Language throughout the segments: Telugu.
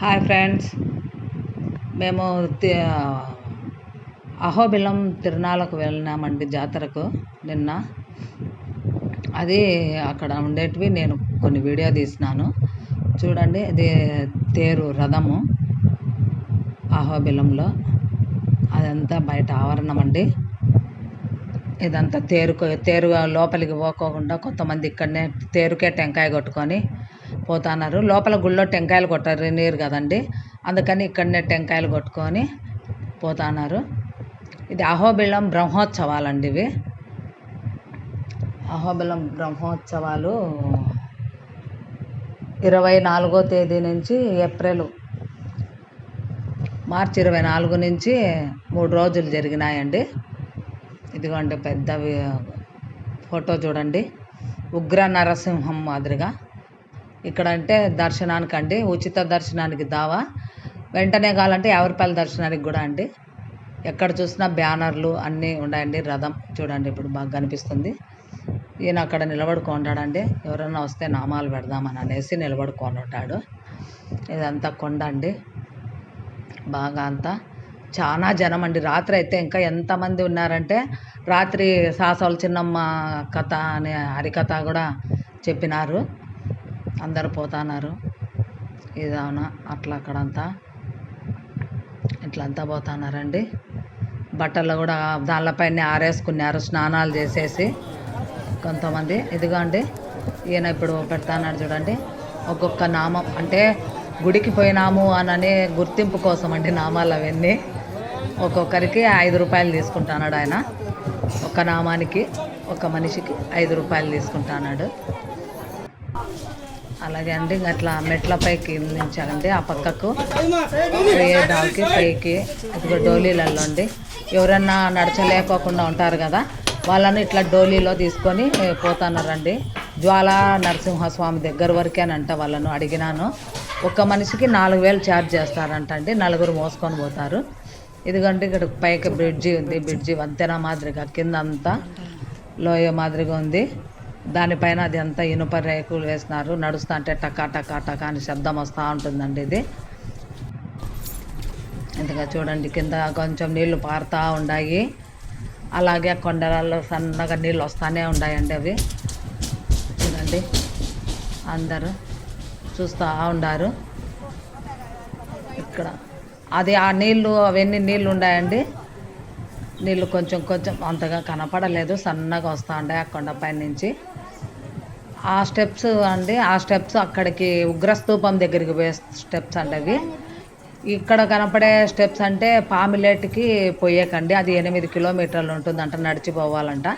Hi friends. మేము అహోబిలం తిరునాళ్ళకు వెళ్ళినామండి జాతరకు నిన్న. అది అక్కడ ఉండేటివి నేను కొన్ని వీడియో తీసినాను. చూడండి ఇది తేరు రథము అహోబిలంలో. అదంతా బయట ఆవరణం అండి. ఇదంతా తేరుకు తేరు లోపలికి పోకోకుండా కొంతమంది ఇక్కడనే తేరుకే టెంకాయ కొట్టుకొని పోతున్నారు. లోపల గుళ్ళో టెంకాయలు కొట్టారు. నీరు కదండి. అందుకని ఇక్కడనే టెంకాయలు కొట్టుకొని పోతున్నారు. ఇది అహోబిలం బ్రహ్మోత్సవాలండి ఇవి. అహోబిలం బ్రహ్మోత్సవాలు ఇరవై నాలుగో తేదీ నుంచి ఏప్రిల్ మార్చి ఇరవై నాలుగు నుంచి మూడు రోజులు జరిగినాయండి. ఇదిగోండి పెద్ద ఫోటో చూడండి. ఉగ్ర నరసింహం మాదిరిగా. ఇక్కడ అంటే దర్శనానికి అండి ఉచిత దర్శనానికి దావా. వెంటనే కావాలంటే యాభై రూపాయల దర్శనానికి కూడా అండి. ఎక్కడ చూసినా బ్యానర్లు అన్నీ ఉన్నాయండి రథం. చూడండి ఇప్పుడు బాగా కనిపిస్తుంది. ఈయన అక్కడ నిలబడుకుంటాడండి ఎవరైనా వస్తే నామాలు పెడదామని అనేసి నిలబడుకొని ఉంటాడు ఇదంతా కొండ అండి. బాగా అంతా. చాలా జనం అండి. రాత్రి అయితే ఇంకా ఎంతమంది ఉన్నారంటే రాత్రి సాసవల చిన్నమ్మ కథ అనే హరికథ కూడా చెప్పినారు. అందరు పోతున్నారు. ఇదవునా అట్లా అక్కడంతా. ఇట్లంతా పోతున్నారండి. బట్టలు కూడా దానిపైనే ఆరేసుకున్నారు స్నానాలు చేసేసి. కొంతమంది ఇదిగోండి ఈయన ఇప్పుడు పెడతాన్నాడు చూడండి. ఒక్కొక్క నామం అంటే గుడికి పోయినాము అని గుర్తింపు కోసం అండి నామాలు అవన్నీ. ఒక్కొక్కరికి ఐదు రూపాయలు తీసుకుంటున్నాడు ఆయన. ఒక నామానికి ఒక మనిషికి ఐదు రూపాయలు తీసుకుంటున్నాడు. అలాగే అండి ఇంక అట్లా మెట్ల పైకి నుంచాలండి ఆ పక్కకు. పోయేదానికి పైకి ఇదిగో డోలీలలో అండి. ఎవరన్నా నడచలేకోకుండా ఉంటారు కదా వాళ్ళని ఇట్లా డోలీలో తీసుకొని పోతున్నారండి. జ్వాల నరసింహస్వామి దగ్గర వరకేనంట వాళ్ళను అడిగినాను. ఒక్క మనిషికి నాలుగు వేలు ఛార్జ్ చేస్తారంట అండి నలుగురు మోసుకొని పోతారు. ఇదిగోండి ఇక్కడ పైకి బ్రిడ్జి ఉంది బ్రిడ్జి వంతెన మాదిరిగా కింద అంతా లోయ మాదిరిగా ఉంది. దానిపైన అది అంతా ఇనుప రేకులు వేసినారు నడుస్తా అంటే టకా టకా టకా అని శబ్దం వస్తూ ఉంటుందండి ఇది. ఇంతగా చూడండి కింద కొంచెం నీళ్ళు పారుతూ ఉన్నాయి అలాగే కొండలలో సన్నగా నీళ్ళు వస్తూనే ఉన్నాయండి అవి. చూడండి అందరూ చూస్తూ ఉన్నారు ఇక్కడ అది ఆ నీళ్ళు అవన్నీ నీళ్ళు ఉన్నాయండి నీళ్ళు కొంచెం కొంచెం అంతగా కనపడలేదు. సన్నగా వస్తూ ఉన్నాయి ఆ కొండపై నుంచి ఆ స్టెప్స్ అండి ఆ స్టెప్స్ అక్కడికి ఉగ్రస్తూపం దగ్గరికి పోయే స్టెప్స్ అండి అవి. ఇక్కడ కనపడే స్టెప్స్ అంటే పామిలేట్కి పోయేకండి అది ఎనిమిది కిలోమీటర్లు ఉంటుందంట నడిచిపోవాలంట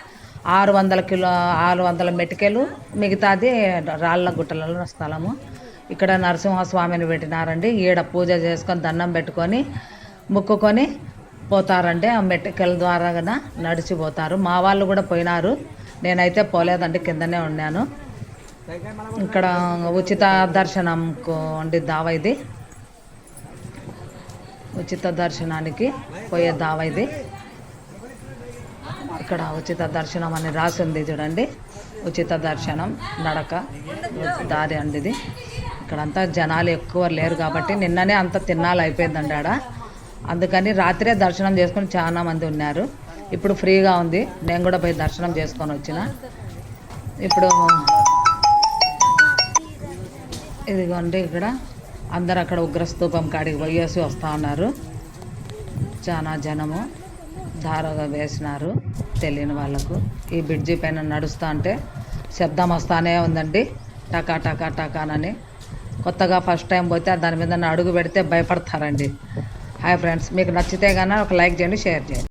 ఆరు వందల కిలో ఆరు వందల మెటికెలు మిగతాది రాళ్ళ గుట్టలలో స్థలము. ఇక్కడ నరసింహస్వామిని పెట్టినారండి ఈడ పూజ చేసుకొని దండం పెట్టుకొని మొక్కుకొని పోతారండి ఆ మెట్టికల ద్వారా నడిచిపోతారు మా వాళ్ళు కూడా పోయినారు నేనైతే పోలేదండి కిందనే ఉన్నాను. ఇక్కడ ఉచిత దర్శనంకు అంటే దావా ఇది. ఉచిత దర్శనానికి పోయే దావా ఇది. ఇక్కడ ఉచిత దర్శనం అని రాసి ఉంది చూడండి. ఉచిత దర్శనం నడక దారి అండి ఇది. ఇక్కడంతా జనాలు ఎక్కువ లేరు కాబట్టి నిన్ననే అంత తిన్నాలు అయిపోయిందండి ఆడ. అందుకని రాత్రే దర్శనం చేసుకొని చాలా మంది ఉన్నారు. ఇప్పుడు ఫ్రీగా ఉంది. నేను కూడా పోయి దర్శనం చేసుకొని వచ్చిన. ఇప్పుడు ఇదిగోండి ఇక్కడ అందరు అక్కడ ఉగ్రస్తూపం కాడికి పోయేసి వస్తూ ఉన్నారు. చాలా జనము దారగా వేసినారు తెలియని వాళ్ళకు. ఈ బ్రిడ్జి పైన నడుస్తూ అంటే శబ్దం వస్తానే ఉందండి. టకా టకా టకానని. కొత్తగా ఫస్ట్ టైం పోతే దాని మీద అడుగు పెడితే భయపడతారండి. హాయ్ ఫ్రెండ్స్ మీకు నచ్చితే కానీ ఒక లైక్ చేయండి షేర్ చేయండి.